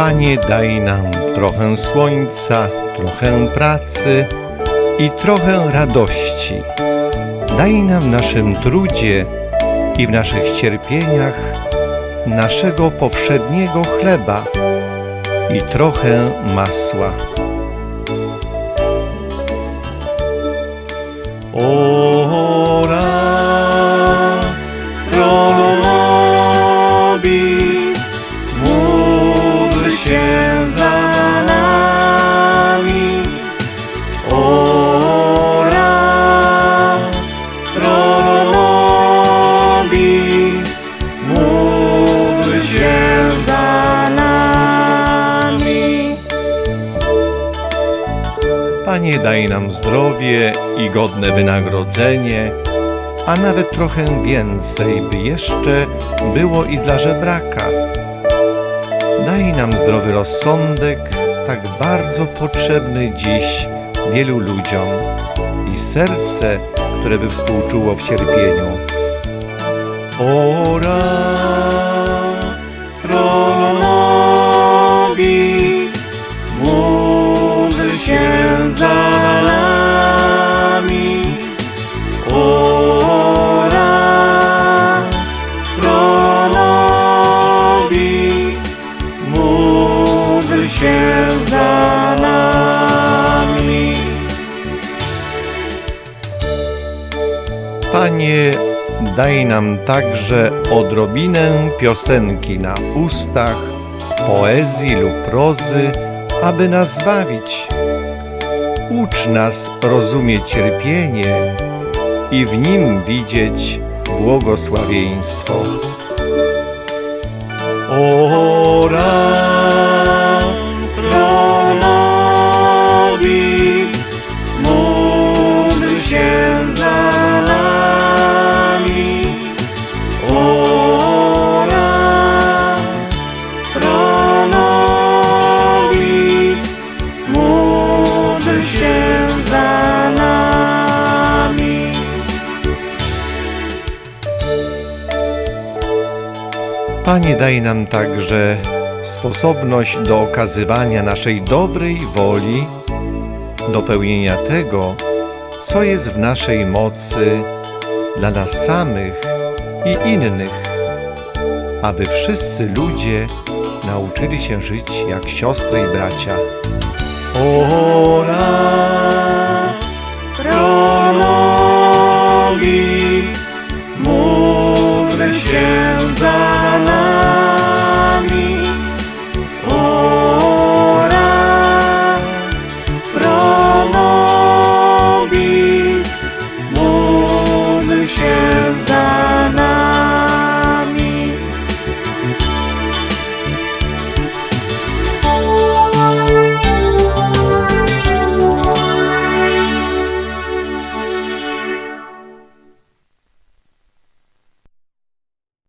Panie, daj nam trochę słońca, trochę pracy i trochę radości. Daj nam w naszym trudzie i w naszych cierpieniach naszego powszedniego chleba i trochę masła. Ora się za nami. Ora pro nobis, módl się za nami. Panie, daj nam zdrowie i godne wynagrodzenie, a nawet trochę więcej, by jeszcze było i dla żebraka. Daj nam zdrowy rozsądek, tak bardzo potrzebny dziś wielu ludziom, i serce, które by współczuło w cierpieniu. Ora Panie, daj nam także odrobinę piosenki na ustach, poezji lub prozy, aby nas zbawić. Ucz nas rozumieć cierpienie i w nim widzieć błogosławieństwo. Ora się za nami. Panie, daj nam także sposobność do okazywania naszej dobrej woli, do pełnienia tego, co jest w naszej mocy dla nas samych i innych, aby wszyscy ludzie nauczyli się żyć jak siostry i bracia. Ora nobis, módl się za